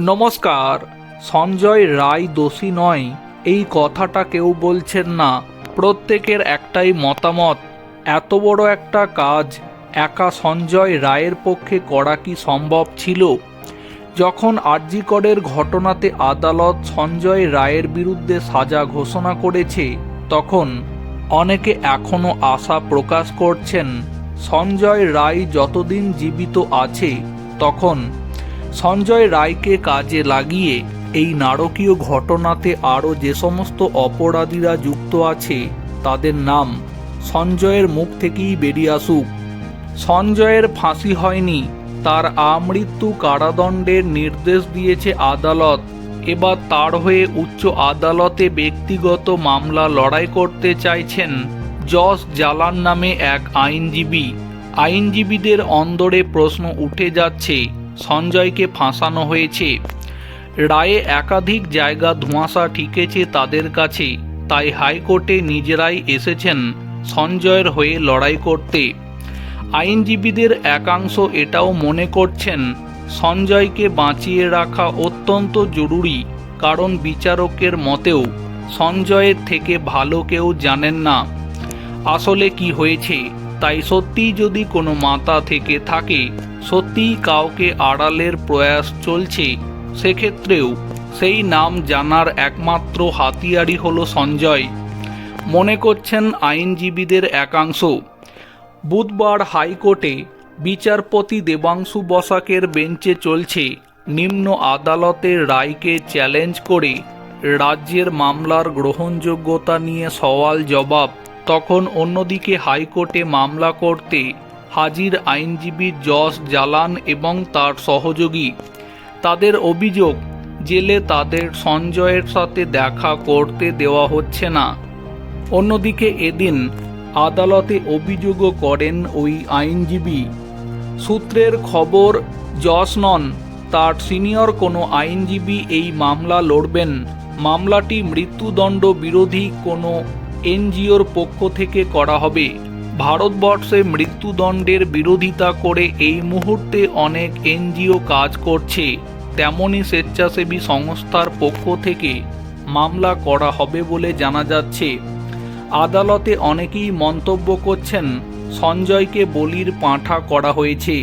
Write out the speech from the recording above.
নমস্কার, সঞ্জয় রায় দোষী নয়, এই কথাটা কেউ বলছেন না। প্রত্যেকের একটাই মতামত, এত বড় একটা কাজ, একা সঞ্জয় রায়ের পক্ষে করা কি সম্ভব ছিল? যখন আরজিকরের ঘটনাতে আদালত সঞ্জয় রায়ের বিরুদ্ধে সাজা ঘোষণা করেছে, তখন অনেকে এখনও আশা প্রকাশ করছেন, সঞ্জয় রায় যতদিন জীবিত আছে, তখন সঞ্জয় রায়কে কাজে লাগিয়ে এই নারকীয় ঘটনাতে আরও যে সমস্ত অপরাধীরা যুক্ত আছে, তাদের নাম সঞ্জয়ের মুখ থেকেই বেরিয়ে আসুক। সঞ্জয়ের ফাঁসি হয়নি, তার আমৃত্যু কারাদণ্ডের নির্দেশ দিয়েছে আদালত। এবার তার হয়ে উচ্চ আদালতে ব্যক্তিগত মামলা লড়াই করতে চাইছেন জস জালান নামে এক আইনজীবী। আইনজীবীদের অন্দরে প্রশ্ন উঠে যাচ্ছে সঞ্জয়কে ফাঁসানো হয়েছে। রায়ে একাধিক জায়গা ধোঁয়াশা ঠিকেছে তাদের কাছে, তাই হাইকোর্টে নিজেরাই এসেছেন সঞ্জয়ের হয়ে লড়াই করতে। আইনজীবীদের একাংশ এটাও মনে করছেন, সঞ্জয়কে বাঁচিয়ে রাখা অত্যন্ত জরুরি, কারণ বিচারকের মতেও সঞ্জয়ের থেকে ভালো কেউ জানেন না। আসলে কি হয়েছে? তাই সত্যিই যদি কোনো মাতা থেকে থাকে, সত্যিই কাউকে আড়ালের প্রয়াস চলছে। সেক্ষেত্রেও সেই নাম জানার একমাত্র হাতিয়ারই হলো সঞ্জয়। মনে করছেন আইনজীবীদের একাংশ। বুধবার হাইকোর্টে বিচারপতি দেবাংশু বসাকের বেঞ্চে চলছে নিম্ন আদালতের রায়কে চ্যালেঞ্জ করে রাজ্যের মামলার গ্রহণযোগ্যতা নিয়ে সওয়াল জবাব। তখন অন্যদিকে হাইকোর্টে মামলা করতে হাজির আইনজীবী যশ জালান এবং তার সহযোগী। তাদের অভিযোগ, জেলে তাদের সঞ্জয়ের সাথে দেখা করতে দেওয়া হচ্ছে না। অন্যদিকে এদিন আদালতে অভিযোগও করেন ওই আইনজীবী। সূত্রের খবর যশ নন, তার সিনিয়র কোনো আইনজীবী এই মামলা লড়বেন। মামলাটি মৃত্যুদণ্ড বিরোধী কোনো এনজিওর পক্ষ থেকে করা হবে। ভারতবর্ষে মৃত্যুদণ্ডের বিরোধিতা করে এই মুহূর্তে অনেক এনজিও কাজ করছে। তেমনই স্বেচ্ছাসেবী সংস্থার পক্ষ থেকে মামলা করা হবে বলে জানা যাচ্ছে। আদালতে অনেকেই মন্তব্য করছেন, সঞ্জয়কে বলির পাঁঠা করা হয়েছে।